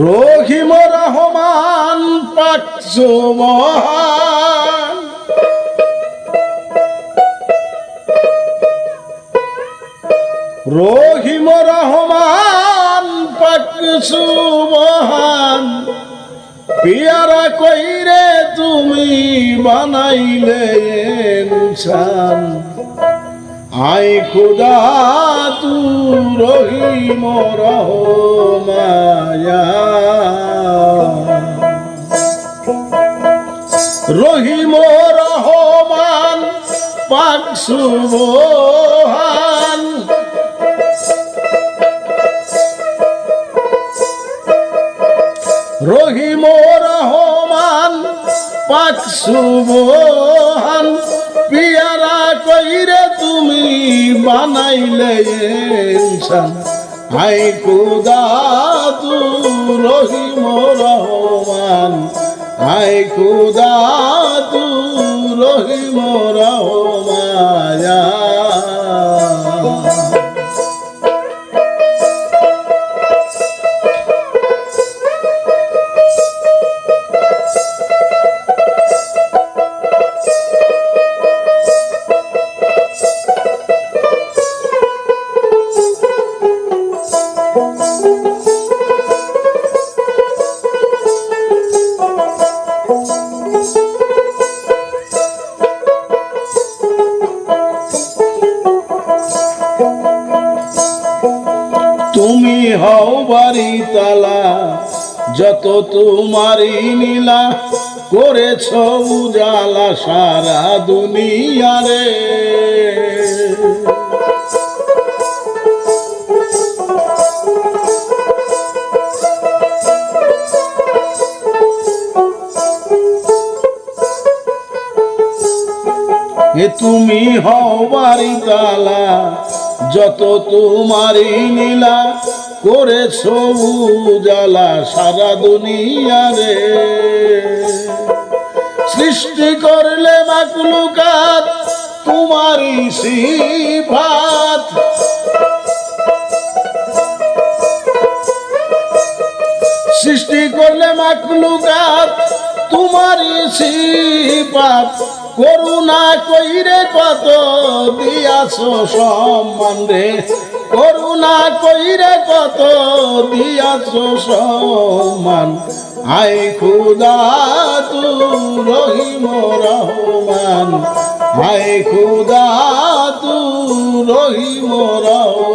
রহিম রহমান পাকসু মহান রহিম রহমান পাকসু মহান পিয়ারা কইরে তুমি বানাইলে ইনসান। আই খুদা, তু রহিম রহমায়া। রহিম রহমান, পাক সুবহান সুবহান পিয়ারা কইরে তুমি বানাইলে ইনসান হাই খুদা তু রহিম রহমান। হাই খুদা তু রহিম রহমায়া তালা যত তোমারই নীলা করেছ উজালা সারা দুনিয়ারে এ তুমি হও বাড়ি তালা, যত তোমারই নীলা করেছ উজালা সারা দুনিয়ারে সৃষ্টি করলে মাকলুকাত, তোমারই সিফাত। সৃষ্টি করলে মাকলুকাত, তোমারই সিফাত। করুণা কইরে কত দিয়াছ সম্মান রে। করুণা কইরে কত দিয়াছ সম্মান। আই খুদা তু রহিম রহমান। আই খুদা তু রহিম রহমায়া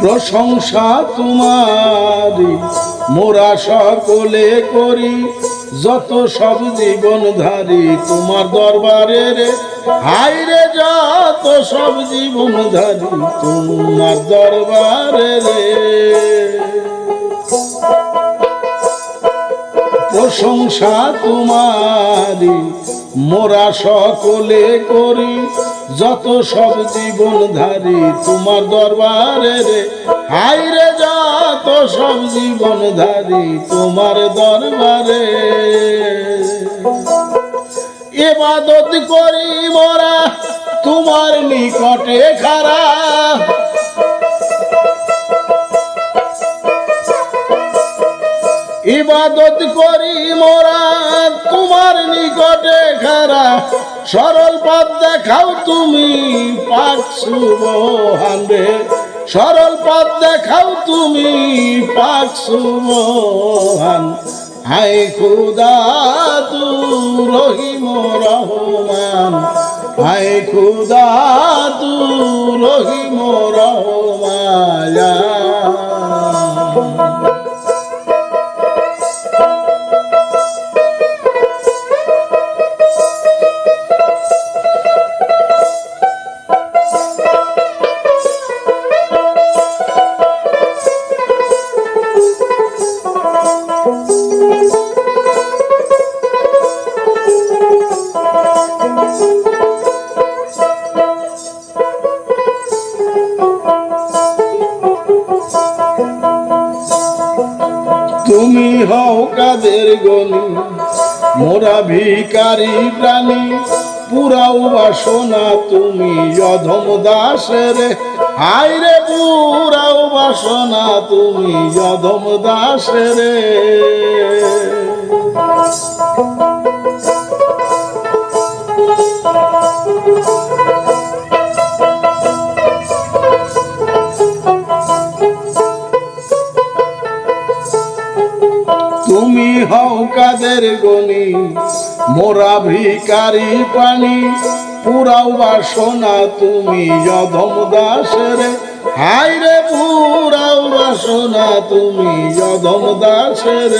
প্রশংসা তোমারি মোরা সকলে করি, যত সব জীবন ধারি তোমার দরবারে রে। হাই রে, যত সব জীবন ধারি তোমার দরবারে রে। প্রশংসা তোমারি মোরা সকলে করি যত সব জীবন ধারি তোমার দরবারে রে। হাই রে, যত সব জীবন ধারি তোমার দরবারে। এবাদত করি মোরা, তোমার নিকটে খারা ইবাদত করি মোরা, তোমার নিকটে খারা সরল পথ দেখাও তুমি পাক সুবহান রে। সরল পথ দেখাও তুমি পাক সুবহান হাই খুদা তু রহিম রহমান। হায় খুদা তু রহিম রহমায়া। গনি মোরা ভিকারি প্রাণী, পুরাও বাসনা তুমি যধম দাসের। হাই রে পুরাও বাসনা তুমি অধম দাসের। তুমি হও কাদের গনি? মোরা ভিকারি পানি, পুরাও বাসনা তুমি যধম দাসের। হাই রে পুরাও বাসনা তুমি যধম দাসের।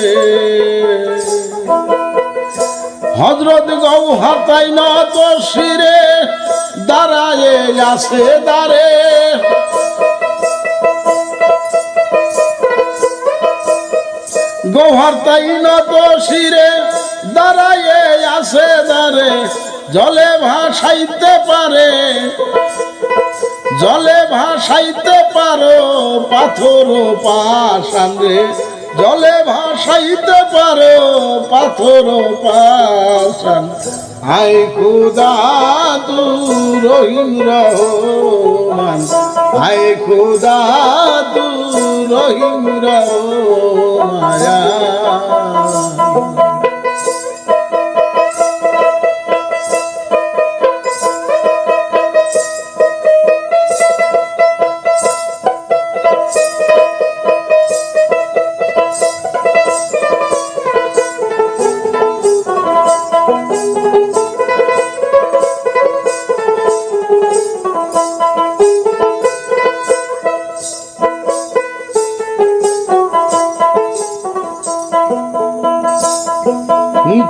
হজরত গৌ হাতাই ন তো শিরে, দাঁড়ায় আছে দাঁড়ে গোহার তাই নত শিরে দাঁড়াইয়ে আসে দাঁড়ে জলে ভাসাইতে পারে। জলে ভাসাইতে পারো, পাথর পাশান রে। জলে ভাসাইতে পারো, পাথর পাশান হাই খুদা তু রহিম রহমান আয় খুদা তু রহিম রহমায়া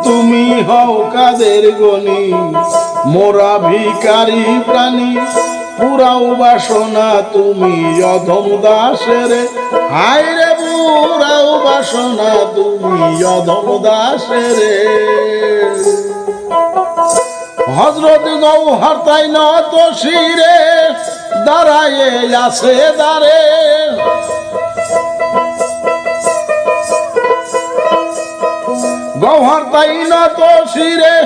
তুমি হও কাদের গনি? মোরা ভিকারি প্রাণী, পুরাও বাসনা তুমি অধম দাসের। হাই রে পুরাও বাসনা তুমি অধম দাসের। হজরত গৌ হরতাই নত শিরে দাঁড়ায় আছে দাঁড়ে গহর তাই না তো শিরে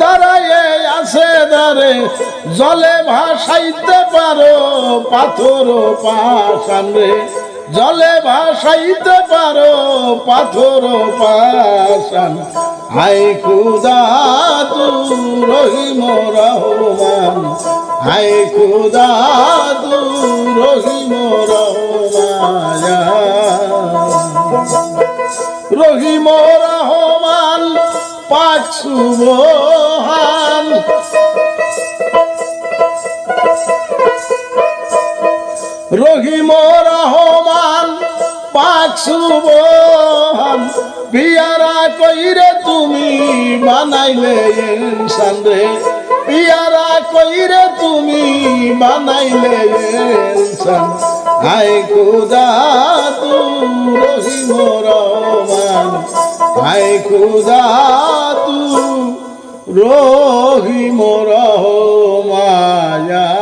দাঁড়ায়ে আছে দাঁড়ে। জলে ভাসাইতে পারো পাথর পাশান রে। জলে ভাসাইতে পারো পাথর পাশান হাই খুদা তু রহিম রহমান। হাই খুদা তু রহিম রহমান রহিম পাক সুবহান রহিম রহমান পাক সুবহান পিয়ারা কইরে তুমি বানাইলে ইনসান রে। পিয়ারা কইরে তুমি বানাইলে ইনসান। হাই খুদা তু রহিম রহমান। হায় খুদা তু রোহি মোর মায়া